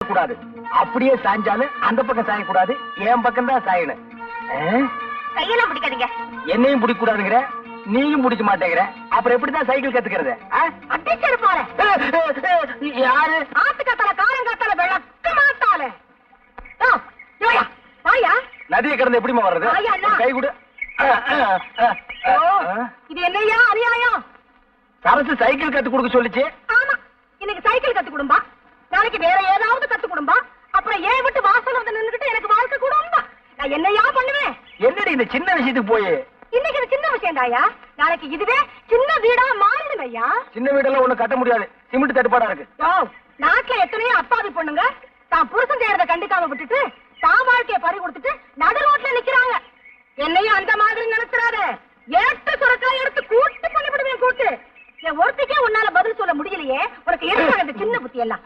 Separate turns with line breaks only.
கூடாது அப்படியே சாஞ்சாலும் அந்த பக்கம் சாயக்கூடாது என் பக்கம் தான் சாயணும்?
கையெல்லாம் பிடிக்காதீங்க.
என்னையும் பிடிக்க கூடாதுங்கிற நீயும் பிடிக்க மாட்டேங்கிற அப்புறம் எப்படிதான் சைக்கிள் கத்துக்கிறது?
அடிச்சது
யாரு?
வாயா.
நதியை கடந்து எப்படிமா வர்றது. கை கொடு.
இது என்னையா அநியாயம்?
சரசு சைக்கிள் கத்து கொடுக்க சொல்லுச்சு.
ஆமா இன்னைக்கு சைக்கிள் கத்து கொடும்பா. நாளைக்கு வேற நான் என்னையா பண்ணுவேன்?
என்னடி இந்த சின்ன விஷயத்துக்கு போய்?
இன்னைக்கு இது சின்ன விஷயம் தாயா நாளைக்கு இதுவே சின்ன வீடா மாறிடும் ஐயா.
சின்ன வீடெல்லாம் ஒண்ணு கட்ட முடியாது. சிமெண்ட் தட்டுப்பாடா இருக்கு.
நாட்டுல எத்தனையோ அப்பாவி பொண்ணுங்க தான் புருஷன் செய்யறத கண்டுக்காம விட்டுட்டு தான் வாழ்க்கைய பறி கொடுத்துட்டு நடு ரோட்ல நிக்கிறாங்க. என்னையும் அந்த மாதிரி நினைச்சிடாத. ஏட்டு சுரக்காய் எடுத்து கூட்டு பண்ணி விடுவேன் கூட்டு. என் ஒருத்திக்கே உன்னால பதில் சொல்ல முடியலையே. உனக்கு எதுக்காக இந்த சின்ன புத்தி எல்லாம்